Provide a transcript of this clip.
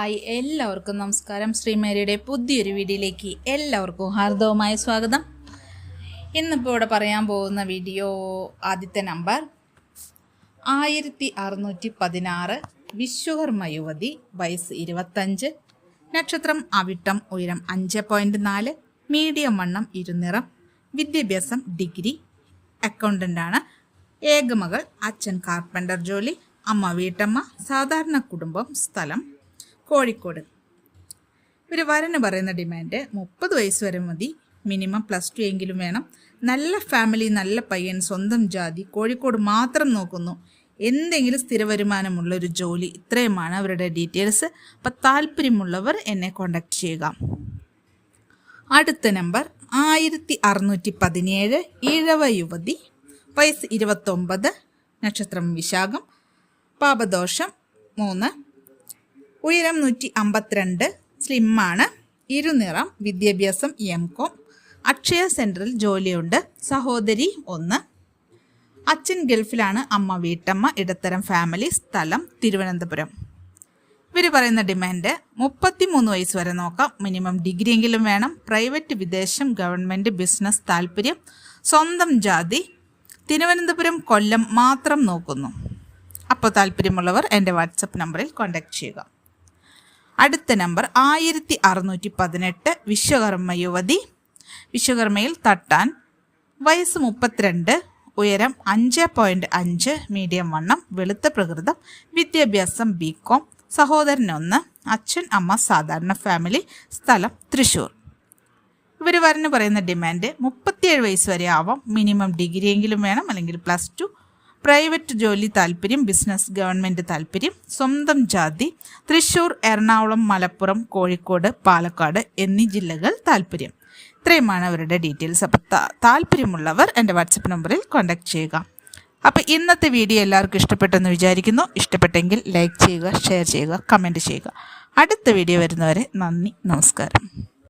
Hi എല്ലാവർക്കും നമസ്കാരം. ശ്രീമേരിയുടെ പുതിയൊരു വീഡിയോയിലേക്ക് എല്ലാവർക്കും ഹാർദവമായ സ്വാഗതം. ഇന്നിപ്പോൾ ഇവിടെ പറയാൻ പോകുന്ന വീഡിയോ ആദ്യത്തെ നമ്പർ ആയിരത്തി അറുന്നൂറ്റി പതിനാറ് വിശ്വകർമ്മ യുവതി വയസ്സ് ഇരുപത്തഞ്ച് നക്ഷത്രം അവിട്ടം ഉയരം അഞ്ച് നാല് മീഡിയം വണ്ണം ഇരുനിറം വിദ്യാഭ്യാസം ഡിഗ്രി അക്കൗണ്ടന്റാണ് ഏകമകൾ അച്ഛൻ കാർപ്പന്റർ ജോലി അമ്മ വീട്ടമ്മ സാധാരണ കുടുംബം സ്ഥലം കോഴിക്കോട്. ഇവർ വരന് പറയുന്ന ഡിമാൻഡ് മുപ്പത് വയസ്സ് വരെ മതി. മിനിമം പ്ലസ് ടു എങ്കിലും വേണം. നല്ല ഫാമിലി നല്ല പയ്യൻ സ്വന്തം ജാതി കോഴിക്കോട് മാത്രം നോക്കുന്നു. എന്തെങ്കിലും സ്ഥിര വരുമാനമുള്ള ഒരു ജോലി. ഇത്രയുമാണ് അവരുടെ ഡീറ്റെയിൽസ്. അപ്പം താല്പര്യമുള്ളവർ എന്നെ കോണ്ടാക്ട് ചെയ്യുക. അടുത്ത നമ്പർ ആയിരത്തി അറുന്നൂറ്റി പതിനേഴ് ഇഴവ യുവതി വയസ്സ് ഇരുപത്തൊമ്പത് നക്ഷത്രം വിശാഖം പാപദോഷം മൂന്ന് ഉയരം നൂറ്റി അമ്പത്തിരണ്ട് സ്ലിമ്മാണ് ഇരുനിറം വിദ്യാഭ്യാസം എം കോം അക്ഷയ സെന്ററിൽ ജോലിയുണ്ട് സഹോദരി ഒന്ന്. അച്ഛൻ ഗൾഫിലാണ് അമ്മ വീട്ടമ്മ ഇടത്തരം ഫാമിലി സ്ഥലം തിരുവനന്തപുരം. ഇവർ പറയുന്ന ഡിമാൻഡ് മുപ്പത്തിമൂന്ന് വയസ്സ് വരെ നോക്കാം. മിനിമം ഡിഗ്രിയെങ്കിലും വേണം. പ്രൈവറ്റ് വിദേശം ഗവൺമെന്റ് ബിസിനസ് താല്പര്യം സ്വന്തം ജാതി തിരുവനന്തപുരം കൊല്ലം മാത്രം നോക്കുന്നു. അപ്പോൾ താല്പര്യമുള്ളവർ എന്റെ വാട്സപ്പ് നമ്പറിൽ കോൺടാക്ട് ചെയ്യുക. അടുത്ത നമ്പർ ആയിരത്തി അറുന്നൂറ്റി പതിനെട്ട് വിശ്വകർമ്മ യുവതി. വിശ്വകർമ്മയിൽ തട്ടാൻ വയസ്സ് മുപ്പത്തിരണ്ട് ഉയരം അഞ്ച് പോയിന്റ് അഞ്ച് മീഡിയം വണ്ണം വെളുത്ത പ്രകൃതം വിദ്യാഭ്യാസം ബി കോം സഹോദരനൊന്ന് അച്ഛൻ അമ്മ സാധാരണ ഫാമിലി സ്ഥലം തൃശ്ശൂർ ഇവർ വരന് പറയുന്ന ഡിമാൻഡ് മുപ്പത്തിയേഴ് വയസ്സ് വരെ ആവാം. മിനിമം ഡിഗ്രിയെങ്കിലും വേണം അല്ലെങ്കിൽ പ്ലസ് ടു പ്രൈവറ്റ് ജോലി താല്പര്യം ബിസിനസ് ഗവൺമെന്റ് താല്പര്യം സ്വന്തം ജാതി തൃശ്ശൂർ എറണാകുളം മലപ്പുറം കോഴിക്കോട് പാലക്കാട് എന്നീ ജില്ലകൾ താല്പര്യം. ഇത്രയുമാണ് അവരുടെ ഡീറ്റെയിൽസ്. അപ്പോൾ താല്പര്യമുള്ളവർ എന്റെ വാട്സപ്പ് നമ്പറിൽ കോൺടാക്ട് ചെയ്യുക. അപ്പോൾ ഇന്നത്തെ വീഡിയോ എല്ലാവർക്കും ഇഷ്ടപ്പെട്ടെന്ന് വിചാരിക്കുന്നു. ഇഷ്ടപ്പെട്ടെങ്കിൽ ലൈക്ക് ചെയ്യുക ഷെയർ ചെയ്യുക കമന്റ് ചെയ്യുക. അടുത്ത വീഡിയോ വരുന്നവരെ നന്ദി നമസ്കാരം.